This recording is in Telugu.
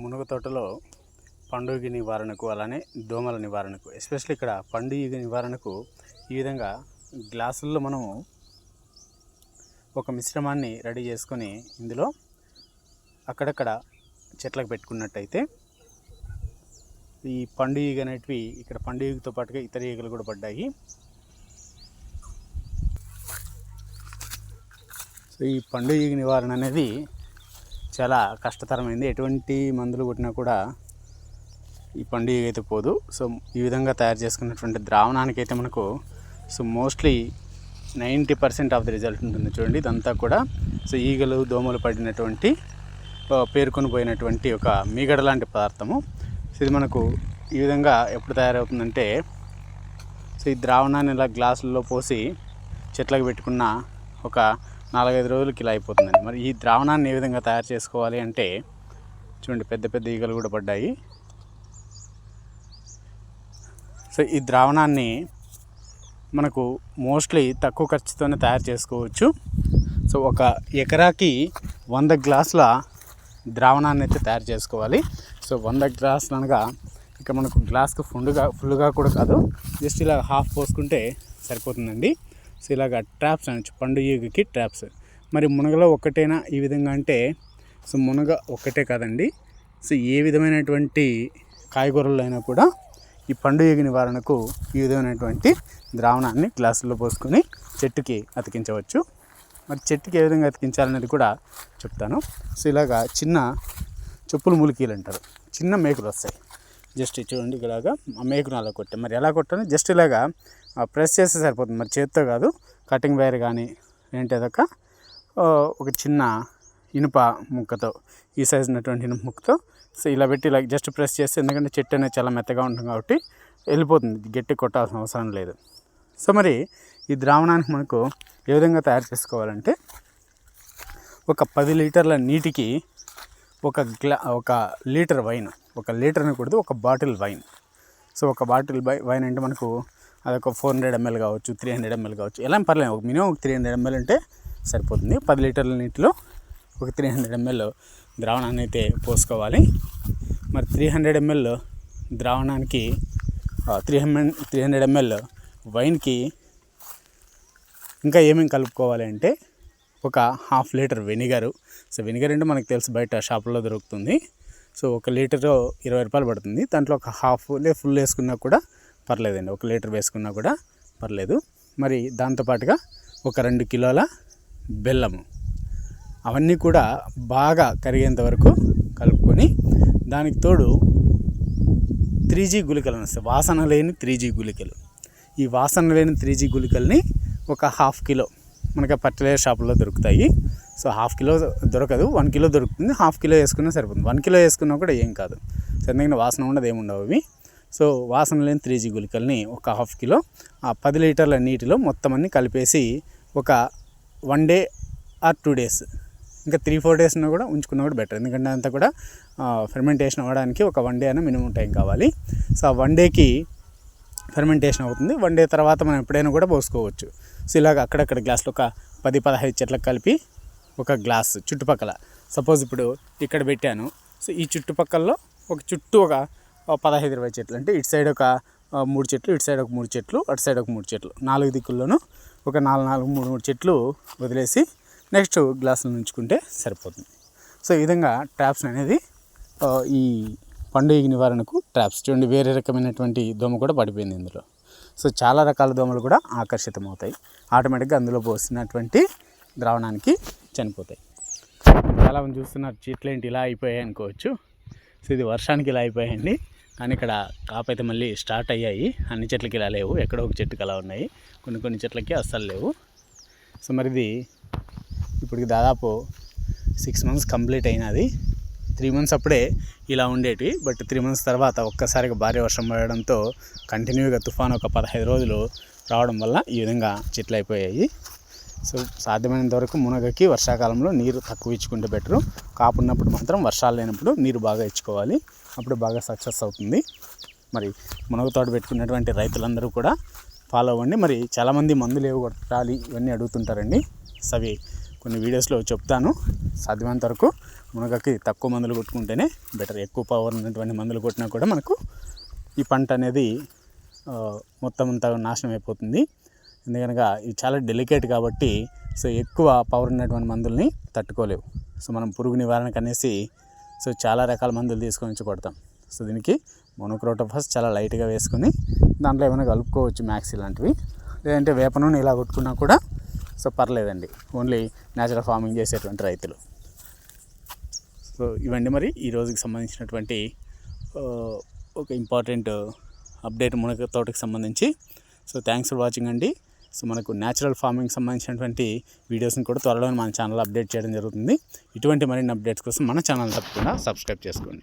మునగ తోటలో పండుగ నివారణకు అలానే దోమల నివారణకు ఎస్పెషల్లీ ఇక్కడ పండుగ నివారణకు ఈ విధంగా గ్లాసుల్లో మనము ఒక మిశ్రమాన్ని రెడీ చేసుకొని ఇందులో అక్కడక్కడ చెట్లకు పెట్టుకున్నట్టయితే ఈ పండు ఈగ అనేటివి ఇక్కడ పండు ఈగతో పాటుగా ఇతర ఈగలు కూడా పడ్డాయి. సో ఈ పండు ఈగ నివారణ అనేది చాలా కష్టతరమైంది. ఎటువంటి మందులు కొట్టినా కూడా ఈ పండుగ అయితే పోదు. సో ఈ విధంగా తయారు చేసుకున్నటువంటి ద్రావణానికి అయితే మనకు so mostly ninety percent of the result ఉంటుంది చూడండి. ఇదంతా కూడా సో ఈగలు దోమలు పడినటువంటి పేర్కొని పోయినటువంటి ఒక మీగడ లాంటి పదార్థము. సో ఇది మనకు ఈ విధంగా ఎప్పుడు తయారవుతుందంటే సో ఈ ద్రావణాన్ని ఇలా గ్లాసుల్లో పోసి చెట్లకు పెట్టుకున్న ఒక నాలుగైదు రోజులకి ఇలా అయిపోతుందండి. మరి ఈ ద్రావణాన్ని ఏ విధంగా తయారు చేసుకోవాలి అంటే చూడండి పెద్ద పెద్ద ఈగలు కూడా పడ్డాయి. సో ఈ ద్రావణాన్ని మనకు మోస్ట్లీ తక్కువ ఖర్చుతోనే తయారు చేసుకోవచ్చు. సో ఒక ఎకరాకి వంద గ్లాసుల ద్రావణాన్ని అయితే తయారు చేసుకోవాలి. సో వంద గ్లాసులు అనగా ఇక మనకు గ్లాస్కి ఫుల్గా ఫుల్గా కూడా కాదు జస్ట్ ఇలా హాఫ్ పోసుకుంటే సరిపోతుందండి. సో ఇలాగ ట్రాప్స్ అనొచ్చు పండు ఈగకి ట్రాప్స్. మరి మునగలో ఒక్కటేనా ఈ విధంగా అంటే సో మునగ ఒక్కటే కాదండి. సో ఏ విధమైనటువంటి కాయగూరలు అయినా కూడా ఈ పండు ఈగ నివారణకు ఈ విధమైనటువంటి ద్రావణాన్ని గ్లాసుల్లో పోసుకొని చెట్టుకి అతికించవచ్చు. మరి చెట్టుకి ఏ విధంగా అతికించాలనేది కూడా చెప్తాను. సో ఇలాగా చిన్న చెప్పులు ములికీలు అంటారు. చిన్న మేకులు వస్తాయి. జస్ట్ చూడండి ఇలాగా ఆ మేకును అలా కొట్టాం మరి ఎలా కొట్టాలి? జస్ట్ ఇలాగా ప్రెస్ చేస్తే సరిపోతుంది. మరి చేత్తో కాదు కటింగ్ వైర్ కానీ ఏంటి అదొక ఒక చిన్న ఇనుప ముక్కతో ఈ సైజ్ ఉన్నటువంటి ఇనుప ముక్కతో సో ఇలా పెట్టి ఇలా జస్ట్ ప్రెస్ చేస్తే ఎందుకంటే చెట్టు అనేది చాలా మెత్తగా ఉంటుంది కాబట్టి వెళ్ళిపోతుంది. గట్టి కొట్టాల్సిన అవసరం లేదు. సో మరి ఈ ద్రావణానికి మనకు ఏ విధంగా తయారు చేసుకోవాలంటే ఒక పది లీటర్ల నీటికి ఒక గ్లా ఒక లీటర్ వైన్ ఒక లీటర్ అనకూడదు ఒక బాటిల్ వైన్. సో ఒక బాటిల్ బై వైన్ అంటే మనకు అదొక ఫోర్ హండ్రెడ్ ఎంఎల్ కావచ్చు త్రీ హండ్రెడ్ ఎంఎల్ కావచ్చు ఎలా పర్లేదు. ఒక మినిమం ఒక త్రీ హండ్రెడ్ ఎంఎల్ అంటే సరిపోతుంది. పది లీటర్ల నీటిలో ఒక త్రీ హండ్రెడ్ ఎంఎల్ ద్రావణాన్ని అయితే పోసుకోవాలి. మరి three hundred ML ద్రావణానికి three hundred three hundred ml వైన్కి ఇంకా ఏమేమి కలుపుకోవాలి అంటే ఒక half litre vinegar. So vinegar అంటే మనకు తెలుసు బయట షాపుల్లో దొరుకుతుంది. సో ఒక లీటర్ ఇరవై రూపాయలు పడుతుంది. దాంట్లో ఒక హాఫ్ లే ఫుల్ వేసుకున్నా కూడా పర్లేదండి. ఒక లీటర్ వేసుకున్నా కూడా పర్లేదు. మరి దాంతోపాటుగా ఒక రెండు కిలోల బెల్లము. అవన్నీ కూడా బాగా కరిగేంత వరకు కలుపుకొని దానికి తోడు త్రీ జీ గుళికలు అని వస్తాయి. వాసన లేని త్రీ జీ గుళికలు. ఈ వాసన లేని త్రీ జీ గుళికల్ని ఒక హాఫ్ కిలో మనకి పట్టలే షాపులో దొరుకుతాయి. సో హాఫ్ కిలో దొరకదు. వన్ కిలో దొరుకుతుంది. హాఫ్ కిలో వేసుకున్నా సరిపోతుంది. వన్ కిలో వేసుకున్నా కూడా ఏం కాదు. సో ఎందుకంటే వాసన ఉండదు ఏముండవు అవి. సో వాసన లేని త్రీ జీ గుళికల్ని ఒక హాఫ్ కిలో ఆ పది లీటర్ల నీటిలో మొత్తం అన్ని కలిపేసి ఒక one day or two days ఇంకా త్రీ ఫోర్ డేస్ కూడా ఉంచుకున్నా కూడా బెటర్. ఎందుకంటే అంతా కూడా ఫెర్మెంటేషన్ అవ్వడానికి ఒక వన్ డే అయినా మినిమం టైం కావాలి. సో ఆ వన్ డేకి ఫెర్మెంటేషన్ అవుతుంది. వన్ డే తర్వాత మనం ఎప్పుడైనా కూడా పోసుకోవచ్చు. సో ఇలాగ అక్కడక్కడ గ్లాసులు ఒక పది పదహైదు చెట్లకు కలిపి ఒక గ్లాస్ చుట్టుపక్కల. సపోజ్ ఇప్పుడు ఇక్కడ పెట్టాను. సో ఈ చుట్టుపక్కల్లో ఒక చుట్టూ ఒక పదహైదు ఇరవై చెట్లు. అంటే ఇటు సైడ్ ఒక మూడు చెట్లు ఇటు సైడ్ ఒక మూడు చెట్లు అటు సైడ్ ఒక మూడు చెట్లు. నాలుగు దిక్కుల్లోనూ ఒక నాలుగు నాలుగు మూడు మూడు చెట్లు వదిలేసి నెక్స్ట్ గ్లాసులు ఉంచుకుంటే సరిపోతుంది. సో ఈ విధంగా ట్రాప్స్ అనేది ఈ పండుగ నివారణకు ట్రాప్స్. చూడండి వేరే రకమైనటువంటి దోమ కూడా పడిపోయింది ఇందులో. సో చాలా రకాల దోమలు కూడా ఆకర్షితమవుతాయి. ఆటోమేటిక్గా అందులో పోసినటువంటి ద్రావణానికి చనిపోతాయి. చాలామంది చూస్తున్నారు చెట్లు ఏంటి ఇలా అయిపోయాయి అనుకోవచ్చు. సో ఇది వర్షానికి ఇలా అయిపోయాయండి. కానీ ఇక్కడ కాపు అయితే మళ్ళీ స్టార్ట్ అయ్యాయి. అన్ని చెట్లకి ఇలా లేవు. ఎక్కడో ఒక చెట్టుకి అలా ఉన్నాయి. కొన్ని కొన్ని చెట్లకి అస్సలు లేవు. సో మరి ఇది ఇప్పటికి దాదాపు సిక్స్ మంత్స్ కంప్లీట్ అయినది. త్రీ మంత్స్ అప్పుడే ఇలా ఉండేటివి బట్ త్రీ మంత్స్ తర్వాత ఒక్కసారిగా భారీ వర్షం పడడంతో కంటిన్యూగా తుఫాన్ ఒక పదహైదు రోజులు రావడం వల్ల ఈ విధంగా చెట్లు అయిపోయాయి. సో సాధ్యమైనంత వరకు మునగకి వర్షాకాలంలో నీరు తక్కువ ఇచ్చుకుంటే బెటరు. కాపున్నప్పుడు మాత్రం వర్షాలు లేనప్పుడు నీరు బాగా ఇచ్చుకోవాలి. అప్పుడు బాగా సక్సెస్ అవుతుంది. మరి మునగ తోట పెట్టుకున్నటువంటి రైతులందరూ కూడా ఫాలో అవ్వండి. మరి చాలామంది మందులు ఏవి కొట్టాలి ఇవన్నీ అడుగుతుంటారండి. సో అవి కొన్ని వీడియోస్లో చెప్తాను. సాధ్యమైనంత వరకు మునగకి తక్కువ మందులు కొట్టుకుంటేనే బెటర్. ఎక్కువ పవర్ ఉన్నటువంటి మందులు కొట్టినా కూడా మనకు ఈ పంట అనేది మొత్తం అంతా నాశనం అయిపోతుంది. ఎందుకనగా ఇవి చాలా డెలికేట్ కాబట్టి సో ఎక్కువ పవర్ ఉన్నటువంటి మందుల్ని తట్టుకోలేవు. సో మనం పురుగు నివారణకు అనేసి సో చాలా రకాల మందులు తీసుకొని కొడతాం. సో దీనికి మోనోక్రోటోఫస్ చాలా లైట్గా వేసుకుని దాంట్లో ఏమైనా కలుపుకోవచ్చు మ్యాక్స్ ఇలాంటివి. లేదంటే వేప నూనె ఇలా కొట్టుకున్నా కూడా సో పర్లేదండి. ఓన్లీ న్యాచురల్ ఫార్మింగ్ చేసేటువంటి రైతులు. సో ఇవండి మరి ఈ రోజుకి సంబంధించినటువంటి ఒక ఇంపార్టెంట్ అప్డేట్ మునగ తోటకి సంబంధించి. సో థ్యాంక్స్ ఫర్ వాచింగ్ అండి. సో మనకు న్యాచురల్ ఫార్మింగ్ సంబంధించినటువంటి వీడియోస్ని కూడా త్వరలో మన ఛానల్ అప్డేట్ చేయడం జరుగుతుంది. ఇటువంటి మరిన్ని అప్డేట్స్ కోసం మన ఛానల్ తప్పకుండా సబ్స్క్రైబ్ చేసుకోండి.